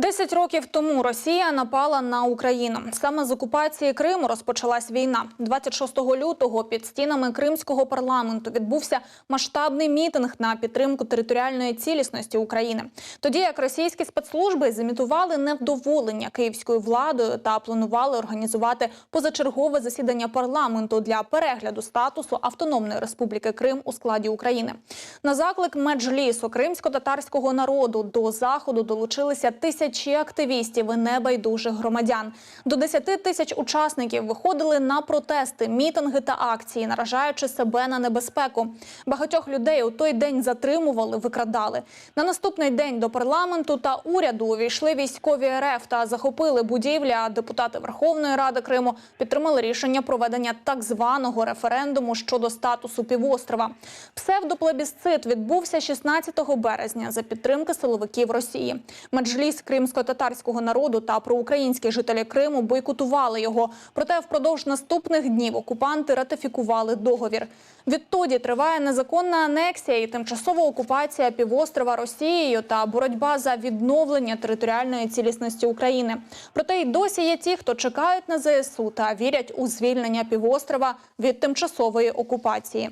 Десять років тому Росія напала на Україну. Саме з окупації Криму розпочалась війна. 26 лютого під стінами кримського парламенту відбувся масштабний мітинг на підтримку територіальної цілісності України. Тоді як російські спецслужби зімітували невдоволення київською владою та планували організувати позачергове засідання парламенту для перегляду статусу Автономної Республіки Крим у складі України. На заклик меджлісу кримсько-татарського народу до заходу долучилися тисячі активістів і небайдужих громадян. До 10 тисяч учасників виходили на протести, мітинги та акції, наражаючи себе на небезпеку. Багатьох людей у той день затримували, викрадали. На наступний день до парламенту та уряду увійшли військові РФ та захопили будівлі. А депутати Верховної Ради Криму підтримали рішення проведення так званого референдуму щодо статусу півострова. Псевдоплебісцит відбувся 16 березня за підтримки силовиків Росії. Меджліс кримсько-татарського народу та проукраїнські жителі Криму бойкотували його. Проте впродовж наступних днів окупанти ратифікували договір. Відтоді триває незаконна анексія і тимчасова окупація півострова Росією та боротьба за відновлення територіальної цілісності України. Проте й досі є ті, хто чекають на ЗСУ та вірять у звільнення півострова від тимчасової окупації.